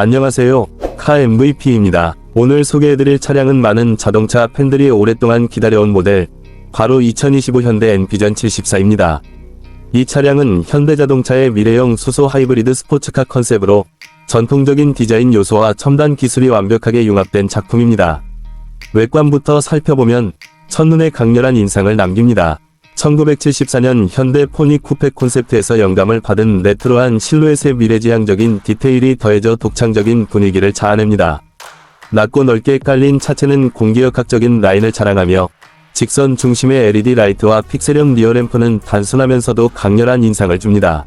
안녕하세요. 카 MVP입니다. 오늘 소개해드릴 차량은 많은 자동차 팬들이 오랫동안 기다려온 모델, 바로 2025 현대 엔비전 74입니다. 이 차량은 현대자동차의 미래형 수소 하이브리드 스포츠카 컨셉으로 전통적인 디자인 요소와 첨단 기술이 완벽하게 융합된 작품입니다. 외관부터 살펴보면 첫눈에 강렬한 인상을 남깁니다. 1974년 현대 포니 쿠페 콘셉트에서 영감을 받은 레트로한 실루엣의 미래지향적인 디테일이 더해져 독창적인 분위기를 자아냅니다. 낮고 넓게 깔린 차체는 공기역학적인 라인을 자랑하며 직선 중심의 LED 라이트와 픽셀형 리어램프는 단순하면서도 강렬한 인상을 줍니다.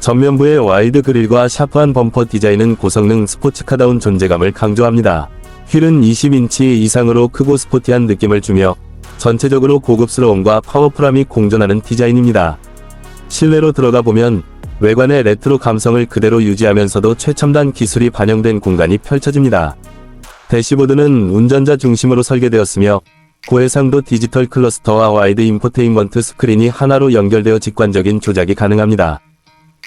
전면부의 와이드 그릴과 샤프한 범퍼 디자인은 고성능 스포츠카다운 존재감을 강조합니다. 휠은 20인치 이상으로 크고 스포티한 느낌을 주며 전체적으로 고급스러움과 파워풀함이 공존하는 디자인입니다. 실내로 들어가 보면 외관의 레트로 감성을 그대로 유지하면서도 최첨단 기술이 반영된 공간이 펼쳐집니다. 대시보드는 운전자 중심으로 설계되었으며 고해상도 디지털 클러스터와 와이드 인포테인먼트 스크린이 하나로 연결되어 직관적인 조작이 가능합니다.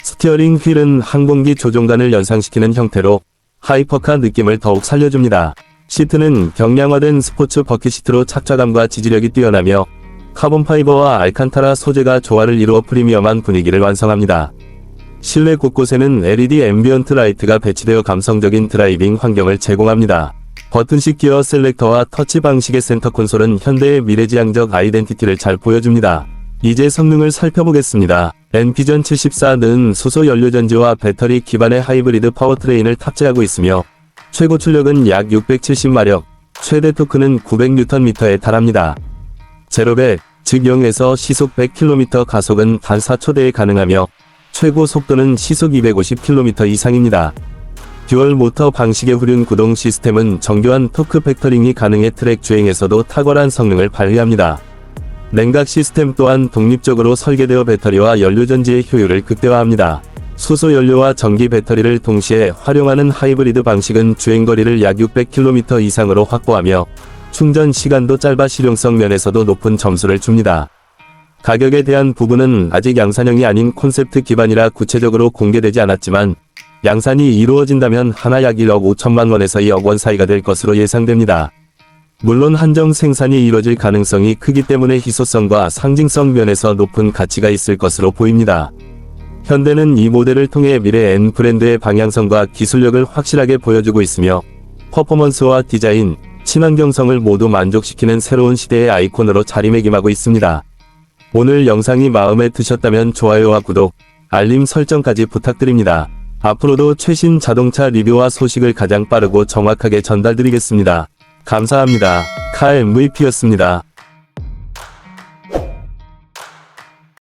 스티어링 휠은 항공기 조종간을 연상시키는 형태로 하이퍼카 느낌을 더욱 살려줍니다. 시트는 경량화된 스포츠 버킷 시트로 착좌감과 지지력이 뛰어나며 카본 파이버와 알칸타라 소재가 조화를 이루어 프리미엄한 분위기를 완성합니다. 실내 곳곳에는 LED 앰비언트 라이트가 배치되어 감성적인 드라이빙 환경을 제공합니다. 버튼식 기어 셀렉터와 터치 방식의 센터 콘솔은 현대의 미래지향적 아이덴티티를 잘 보여줍니다. 이제 성능을 살펴보겠습니다. 엔피전 74는 수소 연료전지와 배터리 기반의 하이브리드 파워트레인을 탑재하고 있으며 최고 출력은 약 670마력, 최대 토크는 900Nm에 달합니다. 제로백, 즉 0에서 시속 100km 가속은 단 4초대에 가능하며 최고 속도는 시속 250km 이상입니다. 듀얼 모터 방식의 후륜 구동 시스템은 정교한 토크 팩터링이 가능해 트랙 주행에서도 탁월한 성능을 발휘합니다. 냉각 시스템 또한 독립적으로 설계되어 배터리와 연료 전지의 효율을 극대화합니다. 수소 연료와 전기 배터리를 동시에 활용하는 하이브리드 방식은 주행거리를 약 600km 이상으로 확보하며 충전 시간도 짧아 실용성 면에서도 높은 점수를 줍니다. 가격에 대한 부분은 아직 양산형이 아닌 콘셉트 기반이라 구체적으로 공개되지 않았지만 양산이 이루어진다면 하나 약 1억 5천만 원에서 2억 원 사이가 될 것으로 예상됩니다. 물론 한정 생산이 이뤄질 가능성이 크기 때문에 희소성과 상징성 면에서 높은 가치가 있을 것으로 보입니다. 현대는 이 모델을 통해 미래 N 브랜드의 방향성과 기술력을 확실하게 보여주고 있으며 퍼포먼스와 디자인, 친환경성을 모두 만족시키는 새로운 시대의 아이콘으로 자리매김하고 있습니다. 오늘 영상이 마음에 드셨다면 좋아요와 구독, 알림 설정까지 부탁드립니다. 앞으로도 최신 자동차 리뷰와 소식을 가장 빠르고 정확하게 전달드리겠습니다. 감사합니다. 카 MVP였습니다.